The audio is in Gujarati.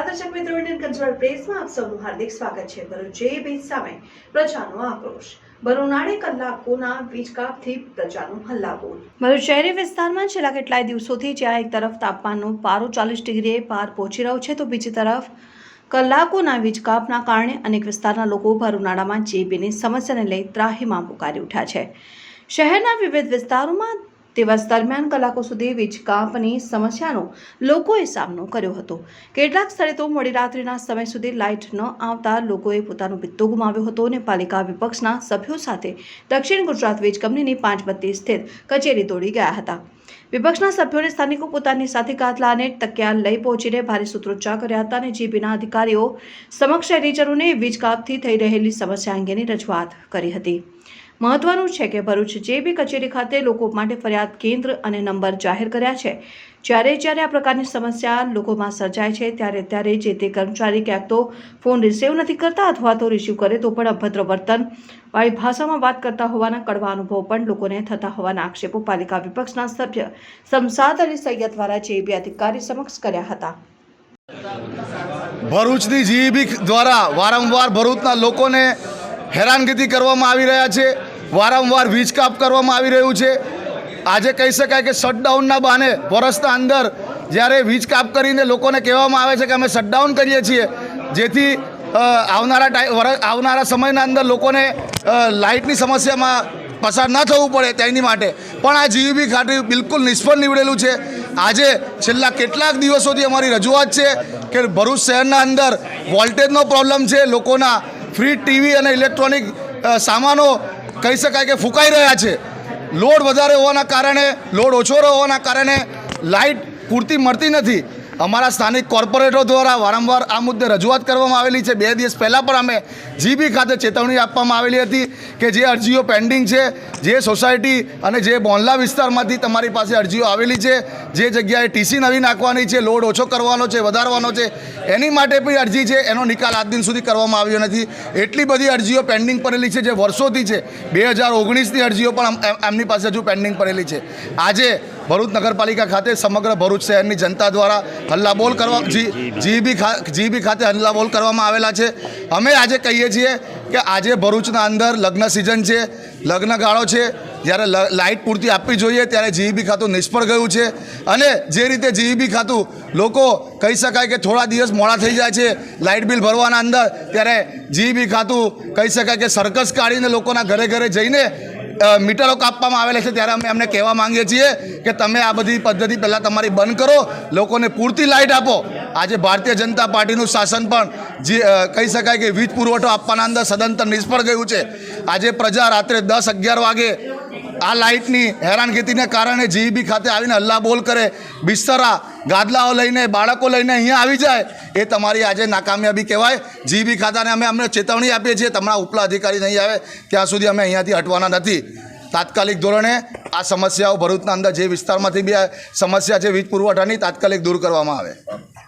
નમસ્કાર દર્શક મિત્રો ઇન્ડિયન કલ્ચરલ પ્રેસમાં આપ સૌનું હાર્દિક સ્વાગત છે. ભરૂચ જે બીજ સામે પ્રજાનો આક્રોશ. બરુનાળે કલાકોના વીજ કાપથી પ્રજાનો હલ્લાબોલ. ભરૂચ શહેરી વિસ્તારમાં છેલ્લા કેટલાય દિવસોથી જ્યાં એક તરફ તાપમાનનો પારો ચાલીસ ડિગ્રીએ પાર પહોંચી રહ્યો છે, તો બીજી તરફ કલાકોના વીજ કાપના કારણે અનેક વિસ્તારના લોકો ભર ઉનાળામાં જેબીની સમસ્યાને લઈ ત્રાહીમાં પુકારી ઉઠ્યા છે. શહેરના વિવિધ વિસ્તારોમાં દિવસ દરમિયાન કલાકો સુધી વીજ કાપની સમસ્યાનો લોકોએ સામનો કર્યો હતો. કેટલાક સ્થળે તો મોડી રાત્રિના સમય સુધી લાઇટ ન આવતા લોકોએ પોતાનો પિત્તો ગુમાવ્યો હતો અને પાલિકા વિપક્ષના સભ્યો સાથે દક્ષિણ ગુજરાત વીજ કંપનીની પાંચ બત્તી સ્થિત કચેરી દોડી ગયા હતા. વિપક્ષના સભ્યોને સ્થાનિકો પોતાની સાથે કાતલા અને તકિયા લઈ પહોંચીને ભારે સૂત્રોચ્ચાર કર્યા હતા અને જીબીના અધિકારીઓ સમક્ષ શહેરીજનોને વીજ કાપથી થઈ રહેલી સમસ્યા અંગેની રજૂઆત કરી હતી. મહત્વનું છે કે ભરૂચ જેબી કચેરી ખાતે લોકો માટે ફરિયાદ કેન્દ્ર અને નંબર જાહેર કર્યા છે. જ્યારે જ્યારે આ પ્રકારની સમસ્યા લોકોમાં સર્જાય છે, ત્યારે ત્યારે જે તે કર્મચારી ક્યાંક તો ફોન રિસીવ નથી કરતા અથવા તો રિસીવ કરે તો પણ અભદ્ર વર્તન. વાળી ભાષામાં વાત કરતા હોવાના કડવા અનુભવ પણ લોકોને થતા હોવાના આક્ષેપો પાલિકા વિપક્ષના સભ્ય સમસાદ અલી સૈયદ દ્વારા જેબી અધિકારી સમક્ષ કર્યા હતા. ભરૂચની જીઈબી દ્વારા વારંવાર ભરૂચના લોકોને હેરાનગતિ કરવામાં આવી રહ્યા છે. વારંવાર વીજ કાપ કરવામાં આવી રહ્યું છે. આજે કહી શકાય કે શટડાઉનના બહાને વર્ષના અંદર જ્યારે વીજ કાપ કરીને લોકોને કહેવામાં આવે છે કે અમે શટડાઉન કરીએ છીએ, જેથી આવનારા ટાઈમ આવનારા સમયના અંદર લોકોને લાઇટની સમસ્યામાં પસાર ન થવું પડે તેની માટે. પણ આ જીયુબી ખાતું બિલકુલ નિષ્ફળ નીવડેલું છે. આજે છેલ્લા કેટલાક દિવસોથી અમારી રજૂઆત છે કે ભરૂચ શહેરના અંદર વોલ્ટેજનો પ્રોબ્લેમ છે, લોકોના ફ્રી ટીવી અને ઇલેક્ટ્રોનિક સામાનો કહી શકાય કે ફૂંકાઈ રહ્યા છે. લોડ વધારે હોવાના કારણે, લોડ ઓછો હોવાના કારણે લાઇટ પૂરતી મળતી નથી. અમારા સ્થાનિક કોર્પોરેટરો દ્વારા વારંવાર આ મુદ્દે રજૂઆત કરવામાં આવેલી છે. બે દિવસ પહેલાં પણ અમે જીબી ખાતે ચેતવણી આપવામાં આવેલી હતી કે જે અરજીઓ પેન્ડિંગ છે, જે સોસાયટી અને જે બોનલા વિસ્તારમાંથી તમારી પાસે અરજીઓ આવેલી છે, જે જગ્યાએ ટીસી નવી નાખવાની છે લોડ ઓછો કરવાનો છે, વધારવાનો છે, એની માટે પણ અરજી છે, એનો નિકાલ આજ દિન સુધી કરવામાં આવ્યો નથી. એટલી બધી અરજીઓ પેન્ડિંગ પડેલી છે જે વર્ષોથી છે. બે હજાર ઓગણીસની અરજીઓ પણ એમ- એમ- એમની પાસે હજુ પેન્ડિંગ પડેલી છે. આજે ભરૂચ નગરપાલિકા ખાતે સમગ્ર ભરૂચ શહેરની જનતા દ્વારા હલ્લાબોલ કરવા જી જીબી જીબી ખાતે હલ્લાબોલ કરવામાં આવેલા છે. અમે આજે કહીએ છીએ કે આજે ભરૂચના અંદર લગ્ન સિઝન છે લગ્ન ગાળો છે. જ્યારે લાઇટ પૂરતી આપવી જોઈએ ત્યારે જીઈબી ખાતું નિષ્ફળ ગયું છે. અને જે રીતે જીઈબી ખાતું લોકો કહી શકાય કે થોડા દિવસ મોડા થઈ જાય છે લાઇટ બિલ ભરવાના અંદર ત્યારે જીઈબી ખાતું કહી શકાય કે સર્કસ કાઢીને લોકોના ઘરે ઘરે જઈને મીટરો કાપવામાં આવેલા છે ત્યારે અમે એમને કહેવા માંગીએ છીએ કે તમે આ બધી પદ્ધતિ પહેલાં તમારી બંધ કરો, લોકોને પૂરતી લાઇટ આપો. આજે ભારતીય જનતા પાર્ટીનું શાસન પણ જે કહી શકાય કે વીજ પુરવઠો આપવાના અંદર સદંતર નિષ્ફળ ગયું છે. આજે પ્રજા રાત્રે દસ અગિયાર વાગે આ લાઇટની હેરાનગતિને કારણે જીઈબી ખાતે આવીને હલ્લા બોલ કરે, બિસ્તરા, ગાદલાઓ લઈને, બાળકો લઈને અહીંયા આવી જાય, એ તમારી આજે નાકામયાબી કહેવાય. જીઈબી ખાતાને અમે અમને ચેતવણી આપીએ છીએ, તમારા ઉપલા અધિકારી નહીં આવે, ત્યાં સુધી અમે અહીંયાથી હટવાના નથી. તાત્કાલિક ધોરણે આ સમસ્યાઓ ભરૂચના અંદર જે વિસ્તારમાંથી બી સમસ્યા છે, વીજ પુરવઠાની, તાત્કાલિક દૂર કરવામાં આવે.